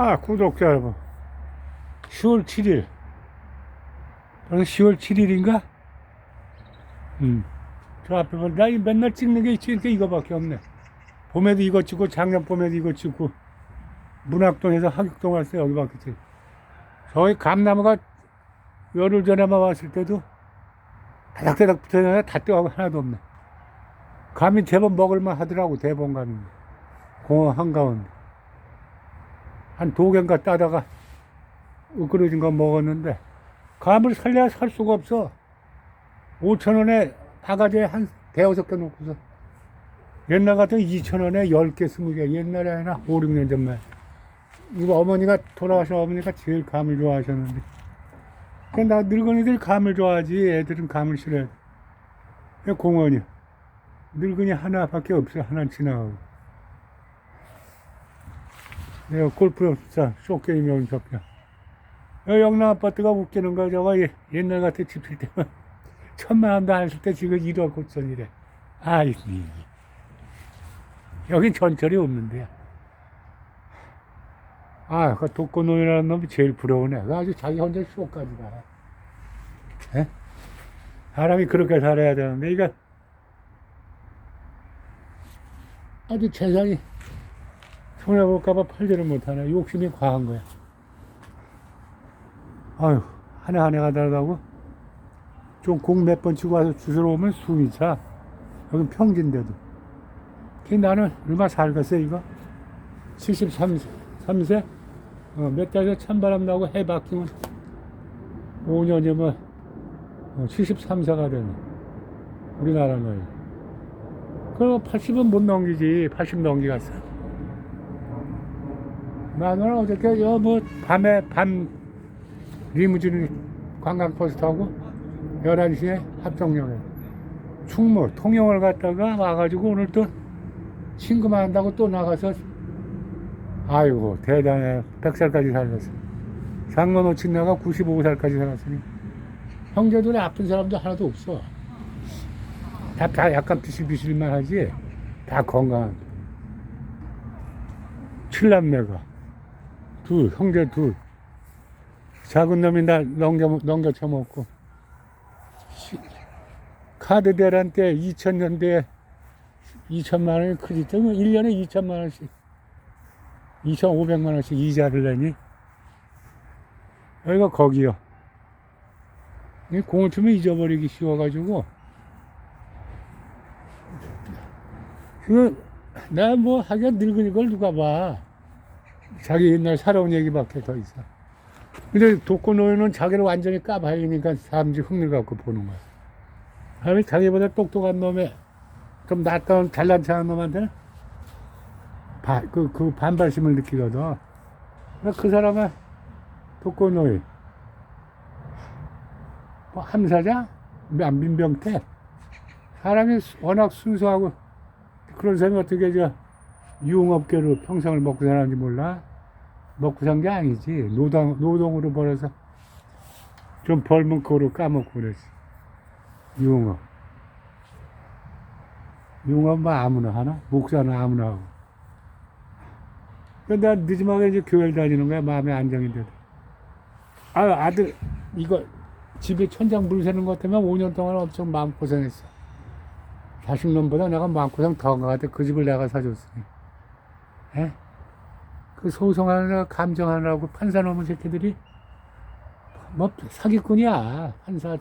아, 구독자 여러분. 10월 7일. 오늘 10월 7일인가? 음. 저 앞에 보면, 나이 맨날 찍는 게 이렇게 이거밖에 없네. 봄에도 이거 찍고, 작년 봄에도 이거 찍고, 문학동에서 하객동 왔어요, 여기밖에 찍고. 저희 감나무가 열흘 전에만 왔을 때도 다닥다닥 붙어있는데 다 떼어가고 하나도 없네. 감이 제법 먹을만 하더라고, 대본감이. 공원 한가운데. 한 두 개인가 따다가 으그러진 거 먹었는데 감을 살려야 살 수가 없어. 5천 원에 바가지에 한 대여섯 개 놓고서 옛날 같은 2천 원에 10개, 20개. 옛날에 하나 5, 6년 전만. 이거 어머니가 돌아가신 어머니가 제일 감을 좋아하셨는데. 그나 늙은이들 감을 좋아하지. 애들은 감을 싫어해. 그 공원이 늙은이 하나밖에 없어. 하나 지나가고 내가 골프 없어 쇼게임이 온석이야 영남 아파트가 웃기는 거 저거 예- 옛날 같은 집질 때만 천만 안쓸때 지금 1억 9천이래 아이 여긴 전철이 없는데요 아, 그 독거노인이라는 놈이 제일 부러우네. 그 아주 자기 혼자 쇼까지 가. 에? 사람이 그렇게 살아야 되는데, 이거 아주 재산이 손해볼까봐 팔지를 못하네. 욕심이 과한 거야. 아유, 한 해가 다르다고? 좀 공 몇 번 치고 와서 주스러 오면 숨이 차. 여긴 평지인데도. 그 나는 얼마 살겠어, 이거? 73세? 3세? 어, 몇 달에 찬바람 나고 해 바뀌면 5년이면 어, 73세가 되네. 우리나라 나이. 그럼 80은 못 넘기지. 80 넘기갔어. 나는 어저께 여뭐 밤에 밤 리무진 관광버스 타고 11시에 합정역에 충무 통영을 갔다가 와가지고 오늘 또 친구만 한다고 또 나가서 아이고 대단해. 100살까지 살았어 장로노친 나가 95살까지 살았으니 형제들이 아픈 사람도 하나도 없어. 다, 다 약간 비실비실만 하지 다 건강한. 칠남매가 둘 형제 둘. 작은 놈이 나 넘겨, 넘겨 쳐먹고. 카드 대란 때 2000년대에 2천만 원이 크지. 1년에 2천만 원씩 2,500만 원씩 이자를 내니? 여기가 거기요. 이 공을 치면 잊어버리기 쉬워가지고. 그 내가 뭐 하기가 늙은 걸 누가 봐. 자기 옛날 살아온 얘기밖에 더 있어. 근데 독거노인은 자기를 완전히 까발리니까 사람들이 흥미를 갖고 보는 거야. 사람이 자기보다 똑똑한 놈에 좀 낫던 잘난 척한 놈한테는 바, 그, 그 반발심을 느끼거든. 그러니까 그 사람은 독거노인, 뭐 함사자, 민- 민병태, 사람이 워낙 순수하고 그런 사람이 어떻게 저 유흥업계로 평생을 먹고 사는지 몰라? 먹고 산 게 아니지. 노동, 노동으로 벌어서 좀 벌면 그거로 까먹고 그러지. 유흥업. 유흥업 뭐 아무나 하나? 목사는 아무나 하고. 근데 나 늦지막에 이제 교회를 다니는 거야. 마음의 안정이 돼도. 아, 아들, 이거 집에 천장 물 새는 것 때문에 5년 동안 엄청 마음고생했어. 자식 놈보다 내가 마음고생 더 한 것 같아. 그 집을 내가 사줬으니. 에? 그 소송하느라 감정하느라고 판사 놈의 새끼들이 뭐 사기꾼이야. 판사.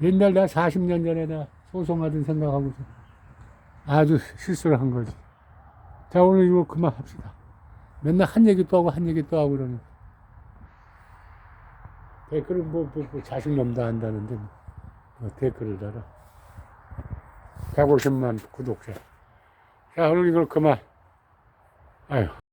옛날 내가 40년 전에 나 소송하던 생각하고서 아주 실수를 한 거지. 자, 오늘 이거 그만합시다. 맨날 한 얘기 또 하고 한 얘기 또 하고 그러는. 댓글을 뭐, 뭐, 뭐 자식 놈다 한다는데 뭐 댓글을 달아. 150만 구독자. 자, 오늘 이걸 그만. 아유.